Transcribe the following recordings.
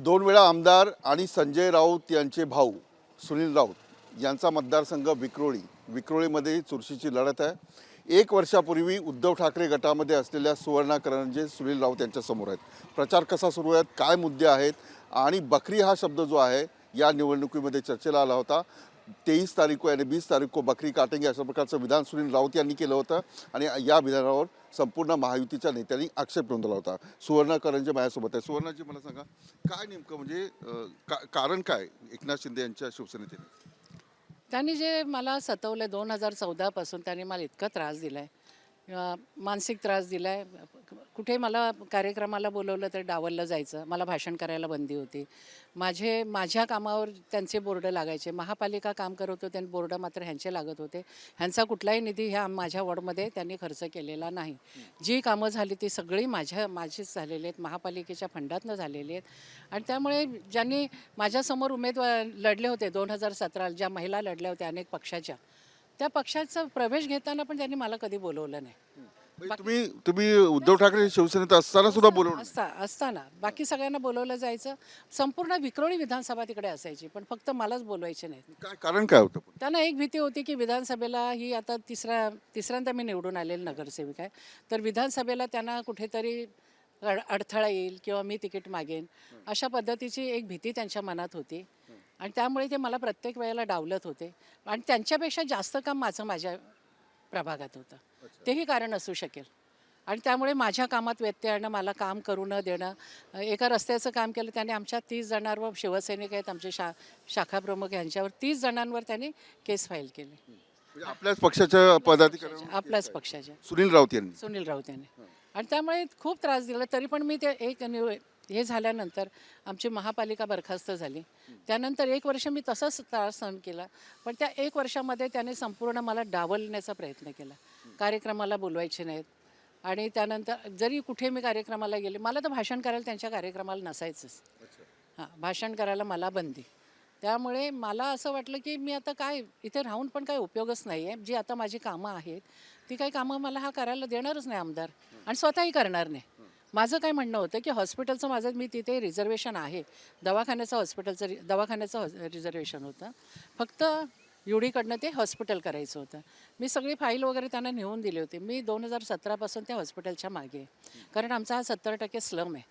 दोन वेळा आमदार आणि संजय राऊत यांचे भाऊ सुनील राऊत यांचा मतदारसंघ विक्रोळी. विक्रोळीमध्ये चुरशीची लढत आहे. एक वर्षापूर्वी उद्धव ठाकरे गटामध्ये असलेल्या सुवर्णा करंजे सुनील राऊत यांच्यासमोर आहेत. प्रचार कसा सुरू आहेत काय मुद्दे आहेत? आणि बकरी हा शब्द जो आहे या निवडणुकीमध्ये चर्चेला आला होता. तेवीस तारीख को यानी बीस तारीख को बकरी काटेंगे अशा प्रकारचं विधान सुनील राऊत यांनी केलं होतं. आणि या विधानावर संपूर्ण महायुतीच्या नेत्यांनी आक्षेप नोंदवला होता. सुवर्ण करंजे माझ्यासोबत आहे. सुवर्णाजी मला सांगा काय नेमकं म्हणजे का कारण काय एकनाथ शिंदे यांच्या शिवसेनेतील त्यांनी जे मला सतवलं दोन हजार चौदापासून त्यांनी मला इतका त्रास दिला आहे मानसिक त्रास दिला आहे कुठे मला कार्यक्रमाला बोलवलं तर डावललं जायचं. मला भाषण करायला बंदी होती. माझे माझ्या कामावर त्यांचे बोर्ड लागायचे. महापालिका काम करत होते आणि बोर्ड मात्र ह्यांचे लागत होते. ह्यांचा कुठलाही निधी ह्या माझ्या वॉर्डमध्ये त्यांनी खर्च केलेला नाही. जी कामं झाली ती सगळी माझ्या माझीच झालेली आहेत. महापालिकेच्या फंडातनं झालेली आहेत. आणि त्यामुळे ज्यांनी माझ्यासमोर उमेदवार लढले होते दोन हजार सतरा ज्या महिला लढल्या होत्या अनेक पक्षाच्या त्या पक्षाचा प्रवेश घेताना पण त्यांनी मला कधी बोलवलं नाही. म्हणजे तुम्ही तुम्ही उद्धव ठाकरे शिवसेनेत असताना सुद्धा बोलवलं असता असताना. बाकी सगळ्यांना बोलवलं जायचं. संपूर्ण विक्रोळी विधानसभा तिकडे असायची पण फक्त मलाच बोलवायचे नाहीत. काय कारण काय होतं पण? त्यांना एक भीती होती की विधानसभेला ही आता तिसऱ्या तिसऱ्यांदा मी निवडून आलेली नगरसेविका आहे. तर विधानसभेला त्यांना कुठेतरी अड अडथळा येईल किंवा मी तिकीट मागेन अशा पद्धतीची एक भीती त्यांच्या मनात होती. आणि त्यामुळे ते मला प्रत्येक वेळेला डावलत होते. आणि त्यांच्यापेक्षा जास्त काम माझं माझ्या प्रभागात होतं. तेही कारण असू शकेल. आणि त्यामुळे माझ्या कामात व्यत्यय आणणं मला काम करू न देणं एका रस्त्याचं काम केलं त्याने आमच्या तीस जणांवर शिवसैनिक आहेत आमचे शा शाखा प्रमुख यांच्यावर तीस जणांवर त्यांनी केस फाईल केली. म्हणजे आपल्याच पक्षाच्या पदाधिकारी आपल्याच पक्षाच्या. सुनील राऊत यांनी. सुनील राऊत यांनी. आणि त्यामुळे खूप त्रास दिला. तरी पण मी ते एक हे झाल्यानंतर आमची महापालिका बरखास्त झाली. त्यानंतर एक वर्ष मी तसाच त्रास सहन केला पण त्या एक वर्षामध्ये त्याने संपूर्ण मला डावलण्याचा प्रयत्न केला. कार्यक्रमाला बोलवायचे नाहीत. आणि त्यानंतर जरी कुठे मी कार्यक्रमाला गेले मला तर भाषण करायला त्यांच्या कार्यक्रमाला नसायचंच. हां भाषण करायला मला बंदी. त्यामुळे मला असं वाटलं की मी आता काय इथे राहून पण काही उपयोगच नाही आहे जी आता माझी कामं आहेत ती काही कामं मला हा करायला देणारच नाही आमदार. आणि स्वतःही करणार नाही. माझं काय म्हणणं होतं की हॉस्पिटलचं माझं मी तिथे रिझर्वेशन आहे. दवाखान्याचं हॉस्पिटलचं रि- दवाखान्याचं रिझर्वेशन होतं. फक्त युडीकडनं ते हॉस्पिटल करायचं होतं. मी सगळी फाईल वगैरे त्यांना नेऊन दिली होती. मी दोन हजार सतरापासून त्या हॉस्पिटलच्या मागे आहे. कारण आमचा हा सत्तर टक्के स्लम आहे.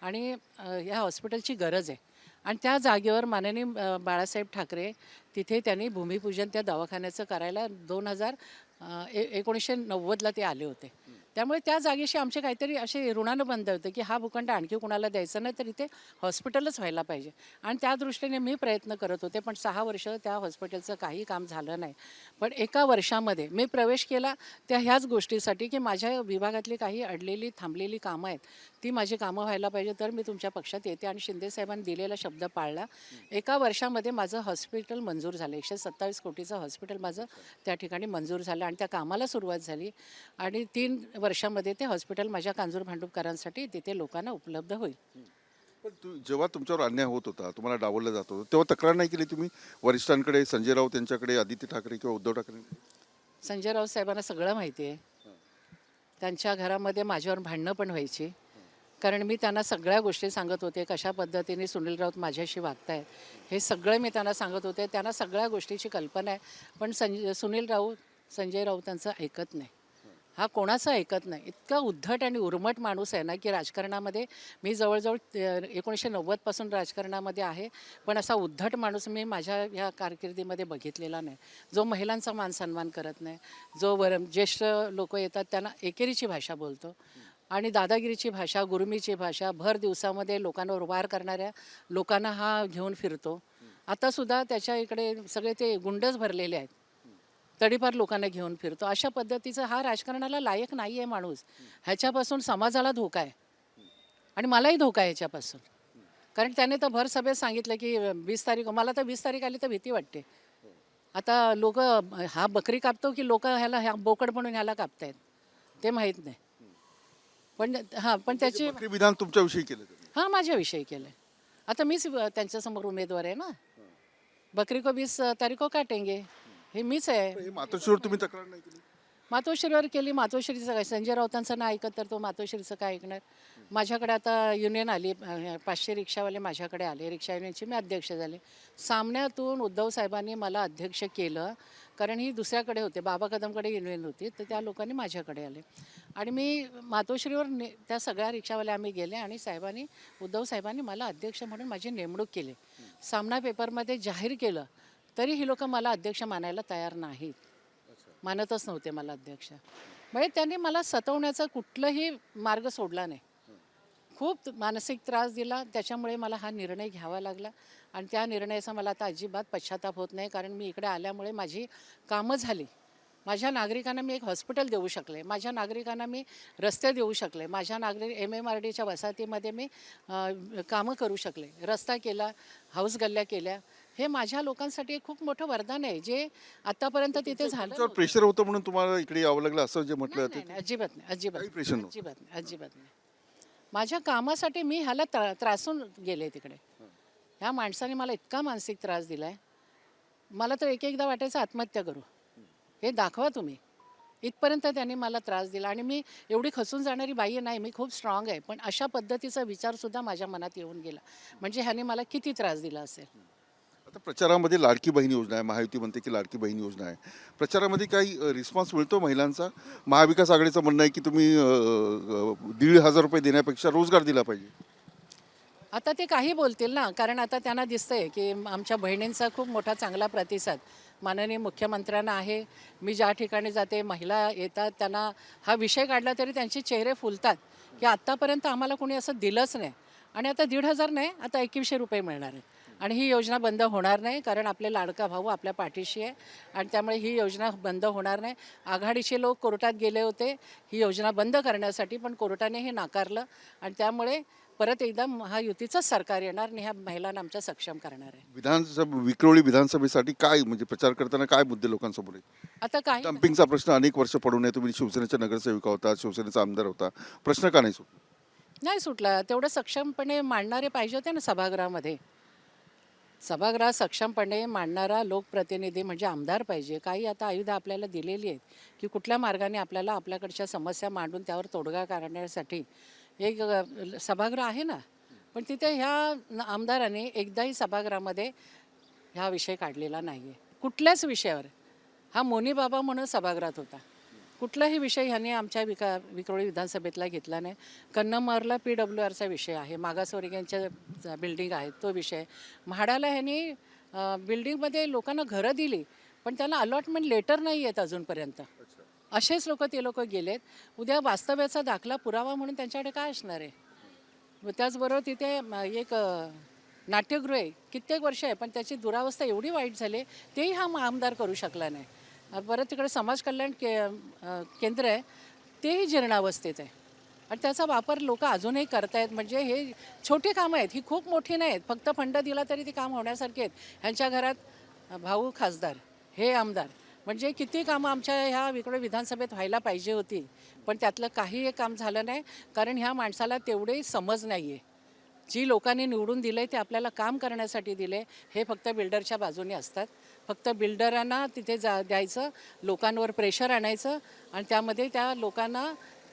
आणि ह्या हॉस्पिटलची गरज आहे. आणि त्या जागेवर माननीय बाळासाहेब ठाकरे तिथे त्यांनी भूमिपूजन त्या दवाखान्याचं करायला दोन हजार एकोणीसशे नव्वदला ते आले होते. त्यामुळे त्या जागेशी आमचे काहीतरी असे ऋणानं बंद होते की हा भूखंड आणखी कुणाला द्यायचा नाही तर इथे हॉस्पिटलच व्हायला पाहिजे. आणि त्या दृष्टीने मी प्रयत्न करत होते पण सहा वर्ष त्या हॉस्पिटलचं काही काम झालं नाही. पण एका वर्षामध्ये मी प्रवेश केला त्या ह्याच गोष्टीसाठी की माझ्या विभागातली काही अडलेली थांबलेली कामं आहेत. ती माझी कामं व्हायला पाहिजे तर मी तुमच्या पक्षात येते आणि शिंदे साहेबांनी दिलेला शब्द पाळला. एका वर्षामध्ये माझं हॉस्पिटल मंजूर झालं. एकशे सत्तावीस कोटीचं हॉस्पिटल माझं त्या ठिकाणी मंजूर झालं आणि त्या कामाला सुरुवात झाली. आणि तीन वर्षामध्ये ते हॉस्पिटल माझ्या कांजूर भांडूपकरांसाठी तिथे लोकांना उपलब्ध होईल. पण तू जेव्हा तुमच्यावर अन्याय होत होता तुम्हाला डावललं जात होतं तेव्हा तक्रार नाही केली तुम्ही? वरिष्ठांकडे संजय राऊत यांच्याकडे आदित्य ठाकरे किंवा उद्धव ठाकरे? संजय राऊत साहेबांना सगळं माहिती आहे. त्यांच्या घरामध्ये माझ्यावर भांडणं पण व्हायची. कारण मी त्यांना सगळ्या गोष्टी सांगत होते कशा पद्धतीने सुनील राऊत माझ्याशी वागतायत हे सगळं मी त्यांना सांगत होते. त्यांना सगळ्या गोष्टीची कल्पना आहे पण संजय सुनील राऊत संजय राऊतांचं ऐकत नाही. हा कोणाचं ऐकत नाही? इतका उद्धट आणि उर्मट माणूस आहे ना की राजकारणामध्ये मी जवळजवळ एकोणीसशे नव्वदपासून राजकारणामध्ये आहे पण असा उद्धट माणूस मी माझ्या ह्या कारकिर्दीमध्ये बघितलेला नाही. जो महिलांचा मान सन्मान करत नाही जो वर ज्येष्ठ लोक येतात त्यांना एकेरीची भाषा बोलतो. आणि दादागिरीची भाषा गुरुमीची भाषा भर दिवसामध्ये लोकांवर वार करणाऱ्या लोकांना हा घेऊन फिरतो. आतासुद्धा त्याच्या इकडे सगळे ते गुंडच भरलेले आहेत. तडीपार लोकांना घेऊन फिरतो. अशा पद्धतीचं हा राजकारणाला लायक नाही आहे माणूस. ह्याच्यापासून समाजाला धोका आहे. आणि मलाही धोका आहे ह्याच्यापासून. कारण त्याने तर भर सभेत सांगितलं की वीस तारीख मला तर वीस तारीख आली तर भीती वाटते. आता लोक हा बकरी कापतो की लोक ह्याला ह्या बोकड म्हणून ह्याला कापतायत? ते माहीत नाही. पण हां पण त्याची बकरी विधान तुमच्याविषयी केलं त्यांनी. हां माझ्याविषयी केलं. आता मीच त्यांच्यासमोर उमेदवार आहे ना. बकरी को वीस तारीख को काटेंगे. हे मीच आहे. हे मातोश्रीवर तुम्ही तक्रार नाही केली? मातोश्रीवर केली. मातोश्रीचं काय संजय राऊतांचं नाही ऐकत तर तो मातोश्रीचं काय ऐकणार? माझ्याकडे आता युनियन आली अं, पाचशे रिक्षावाले माझ्याकडे आले. रिक्षा युनियनचे मी अध्यक्ष झाले. सामन्यातून उद्धव साहेबांनी मला अध्यक्ष केलं. कारण ही दुसऱ्याकडे होते. बाबा कदमकडे युनियन होती तर त्या लोकांनी माझ्याकडे आले. आणि मी मातोश्रीवर ने त्या सगळ्या रिक्षावाल्या आम्ही गेले आणि साहेबांनी उद्धव साहेबांनी मला अध्यक्ष म्हणून माझी नेमणूक केली. सामना पेपरमध्ये जाहीर केलं तरी ही लोक मला अध्यक्ष मानायला तयार नाहीत. मानतच नव्हते मला अध्यक्ष. म्हणजे त्यांनी मला सतवण्याचा कुठलाही मार्ग सोडला नाही. खूप मानसिक त्रास दिला त्याच्यामुळे मला हा निर्णय घ्यावा लागला. आणि त्या निर्णयाचा मला आता अजिबात पश्चाताप होत नाही कारण मी इकडे आल्यामुळे माझी कामं झाली माझ्या नागरिकांना मी एक हॉस्पिटल देऊ शकले माझ्या नागरिकांना मी रस्ते देऊ शकले माझ्या नागरिक एम एम आर डीच्या वसाहतीमध्ये मी कामं करू शकले रस्ता केला हाऊस गल्ल्या केल्या हे माझ्या लोकांसाठी एक खूप मोठं वरदान आहे जे आतापर्यंत तिथे झालं. प्रेशर होतं म्हणून तुम्हाला इकडे यावं लागलं असं जे म्हटलं अजिबात नाही अजिबात. अजिबात नाही अजिबात नाही माझ्या कामासाठी मी ह्याला त्रा त्रासून गेले तिकडे ह्या माणसाने मला इतका मानसिक त्रास दिलाय. मला तर एक एकदा वाटायचं आत्महत्या करू. हे दाखवा तुम्ही. इथपर्यंत त्यांनी मला त्रास दिला आणि मी एवढी खसून जाणारी बाई नाही मी खूप स्ट्रॉंग आहे पण अशा पद्धतीचा विचारसुद्धा माझ्या मनात येऊन गेला. म्हणजे ह्याने मला किती त्रास दिला असेल? आता प्रचारामध्ये लाडकी बहीण योजना आहे. महायुती म्हणते की लाडकी बहीण योजना आहे. प्रचारामध्ये काही रिस्पॉन्स मिळतो महिलांचा? महाविकास आघाडीचं म्हणणं आहे की तुम्ही अ, अ, दीड हजार रुपये देण्यापेक्षा रोजगार दिला पाहिजे. आता ते काही बोलतील ना कारण आता त्यांना दिसतंय की आमच्या बहिणींचा खूप मोठा चांगला प्रतिसाद. माननीय मुख्यमंत्र्यांना आहे. मी ज्या ठिकाणी जाते महिला येतात त्यांना हा विषय काढला तरी त्यांचे चेहरे फुलतात की आत्तापर्यंत आम्हाला कोणी असं दिलंच नाही. आणि आता दीड हजार नाही आता एकवीसशे रुपये मिळणार आहे. आणि ही योजना बंद होणार नाही कारण आपले लाडका भाऊ आपल्या पाठीशी आहे. आणि त्यामुळे ही योजना बंद होणार नाही. आघाडीचे लोक कोर्टात गेले होते. ही योजना बंद करण्यासाठी पण कोर्टाने हे नाकारलं. आणि त्यामुळे परत एकदा महायुतीचंच सरकार येणार आणि ह्या महिलांना आमच्या सक्षम करणार आहे. विधानसभा विक्रोळी विधानसभेसाठी काय म्हणजे प्रचार करताना काय मुद्दे लोकांसमोर आहेत? आता काही डम्पिंगचा प्रश्न अनेक वर्ष पडू नये. तुम्ही शिवसेनेच्या नगरसेविका होता शिवसेनेचा आमदार होता. प्रश्न का नाही सुटला? नाही सुटला. तेवढं सक्षमपणे मांडणारे पाहिजे होते ना सभागृहामध्ये. सभागृहात सक्षमपणे मांडणारा लोकप्रतिनिधी म्हणजे आमदार पाहिजे. काही आता आयुध आपल्याला दिलेली आहेत की कुठल्या मार्गाने आपल्याला आपल्याकडच्या समस्या मांडून त्यावर तोडगा काढण्यासाठी एक सभागृह आहे ना. पण तिथे ह्या आमदाराने एकदाही सभागृहामध्ये ह्या विषय काढलेला नाही आहे कुठल्याच विषयावर. हा मोनी बाबा म्हणून सभागृहात होता. कुठलाही विषय ह्याने आमच्या विका विक्रोळी विधानसभेतला घेतला नाही. कन्नमरला पी डब्ल्यू आरचा विषय आहे. मागासवर्गीयांच्या बिल्डिंग आहेत तो विषय म्हाडाला ह्यांनी बिल्डिंगमध्ये लोकांना घरं दिली पण त्यांना अलॉटमेंट लेटर नाही आहेत अजूनपर्यंत. असेच लोक ते लोक गेलेत. उद्या वास्तव्याचा दाखला पुरावा म्हणून त्यांच्याकडे काय असणार आहे? त्याचबरोबर तिथे एक नाट्यगृह आहे. कित्येक वर्ष आहे पण त्याची दुरावस्था एवढी वाईट झाली तेही हा म- आमदार करू शकला नाही. परत तिकडे समाज कल्याण के केंद्र आहे तेही जीर्णावस्थेत आहे. आणि त्याचा वापर लोक अजूनही करतायत. म्हणजे हे छोटी कामं आहेत. ही खूप मोठी नाहीत फक्त फंड दिला तरी ती काम होण्यासारखी आहेत. ह्यांच्या घरात भाऊ खासदार हे आमदार म्हणजे किती कामं आमच्या ह्या इकडे विधानसभेत व्हायला पाहिजे होती पण त्यातलं काही एक काम झालं नाही कारण ह्या माणसाला तेवढे समज नाही आहे जी लोकांनी निवडून दिले ते आपल्याला काम करण्यासाठी दिले हे फक्त बिल्डरच्या बाजूने असतात. फक्त बिल्डरांना तिथे जा द्यायचं लोकांवर प्रेशर आणायचं आणि त्यामध्ये त्या लोकांना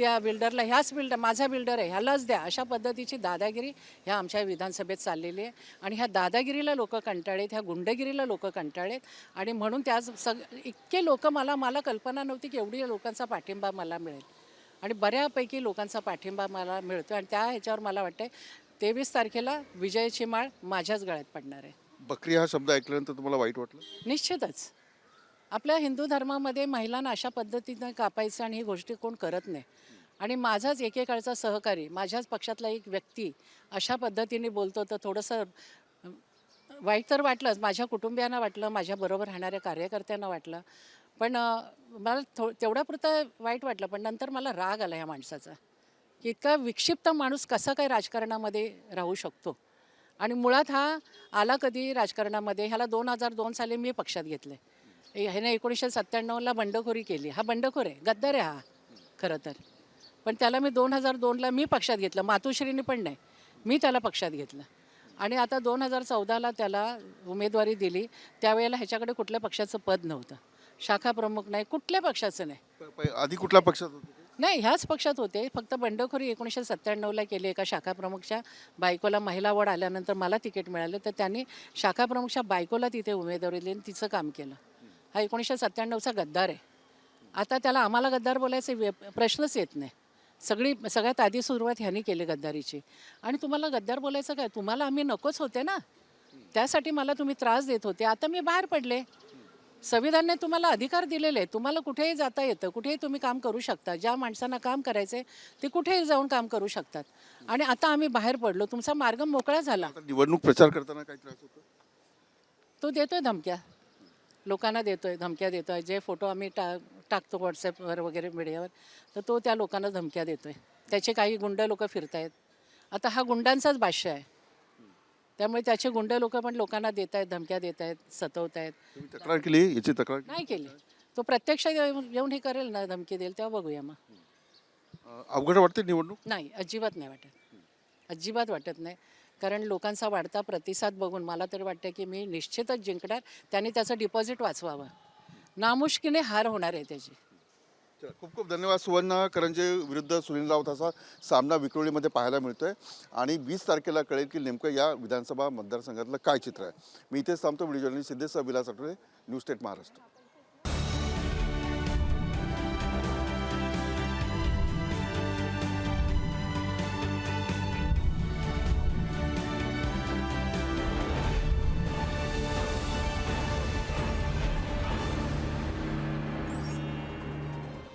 त्या बिल्डरला ह्याच बिल्डर माझा बिल्डर आहे ह्यालाच द्या. अशा पद्धतीची दादागिरी ह्या आमच्या विधानसभेत चाललेली आहे. आणि ह्या दादागिरीला लोक कंटाळेत ह्या गुंडगिरीला लोक कंटाळेत आणि म्हणून त्याच सग इतके लोक मला मला कल्पना नव्हती की एवढी लोकांचा पाठिंबा मला मिळेल. आणि बऱ्यापैकी लोकांचा पाठिंबा मला मिळतो आणि त्या ह्याच्यावर मला वाटतं तेवीस तारखेला विजयाची माळ माझ्याच गळ्यात पडणार आहे. बकरी हा शब्द ऐकल्यानंतर तुम्हाला वाईट वाटलं? निश्चितच. आपल्या हिंदू धर्मामध्ये महिलांना अशा पद्धतीनं कापायचं आणि ही गोष्टी कोण करत नाही. आणि माझाच एकेकाळचा सहकारी माझ्याच पक्षातला एक व्यक्ती अशा पद्धतीने बोलतो तर थोडंसं वाईट तर वाटलंच माझ्या कुटुंबियांना वाटलं माझ्याबरोबर राहणाऱ्या कार्यकर्त्यांना वाटलं. पण मला थो तेवढ्यापुरतं वाईट वाटलं पण नंतर मला राग आला ह्या माणसाचा की इतका विक्षिप्त माणूस कसा काय राजकारणामध्ये राहू शकतो? आणि मुळात हा आला कधी राजकारणामध्ये? ह्याला दोन हजार दोन साली मी पक्षात घेतले ह्याने एकोणीसशे सत्त्याण्णवला बंडखोरी केली. हा बंडखोर आहे. गद्दार आहे हा. खरं तर. पण त्याला मी दोन हजार दोनला मी पक्षात घेतलं. मातोश्रीने पण नाही. मी त्याला पक्षात घेतलं. आणि आता दोन हजार चौदाला त्याला उमेदवारी दिली. त्यावेळेला ह्याच्याकडे कुठल्या पक्षाचं पद नव्हतं. शाखा प्रमुख नाही. कुठल्या पक्षाचं नाही. आधी कुठल्या पक्षात? नाही ह्याच पक्षात होते. फक्त बंडखोरी एकोणीसशे सत्त्याण्णवला केली. एका शाखा प्रमुखच्या बायकोला महिला वड आल्यानंतर मला तिकीट मिळालं. तर त्यांनी शाखा प्रमुखच्या बायकोला तिथे उमेदवारी दिली आणि तिचं काम केलं. हा एकोणीसशे सत्त्याण्णवचा गद्दार आहे. आता त्याला आम्हाला गद्दार बोलायचे प्रश्नच येत नाही. सगळी सगळ्यात आधी सुरुवात ह्यांनी केली गद्दारीची. आणि तुम्हाला गद्दार बोलायचं काय? तुम्हाला आम्ही नकोच होते ना? त्यासाठी मला तुम्ही त्रास देत होते. आता मी बाहेर पडले. संविधानाने तुम्हाला अधिकार दिलेले. तुम्हाला कुठेही जाता येतं. कुठेही तुम्ही काम करू शकता. ज्या माणसांना काम करायचे ते कुठेही जाऊन काम करू शकतात. आणि आता आम्ही बाहेर पडलो. तुमचा मार्ग मोकळा झाला. निवडणूक प्रचार करताना काही त्रास होतो? तो देतोय धमक्या. लोकांना देतोय धमक्या देतोय. जे फोटो आम्ही टा टाकतो व्हॉट्सॲपवर वगैरे मीडियावर तर तो त्या लोकांना धमक्या देतोय. त्याचे काही गुंड लोक फिरतायत. आता हा गुंडांचाच भाष्य आहे. त्यामुळे त्याचे गुंड लोक पण लोकांना देत आहेत धमक्या देत आहेत सतवत आहेत तुम्ही तक्रार केली याची तक्रार? नाही केली. तो प्रत्यक्ष येऊन येऊन हे करेल ना धमकी देईल तेव्हा बघूया मग. अं, अवघड वाटते निवडणूक? नाही अजिबात नाही वाटत. अजिबात वाटत नाही. कारण लोकांचा वाढता प्रतिसाद बघून मला तरी वाटतं की मी निश्चितच जिंकणार. त्यांनी त्याचं डिपॉझिट वाचवावं. नामुष्कीने हार होणार आहे त्याची. खूप खूप धन्यवाद सुवर्ण करंजे विरुद्ध सुनील राऊत असा सामना विक्रोळीमध्ये पाहायला मिळतोय. आणि वीस तारखेला कळेल की नेमकं या विधानसभा मतदारसंघातलं काय चित्र आहे. मी इथेच थांबतो. Video journalist Siddhesh Vilas Athawale news state Maharashtra.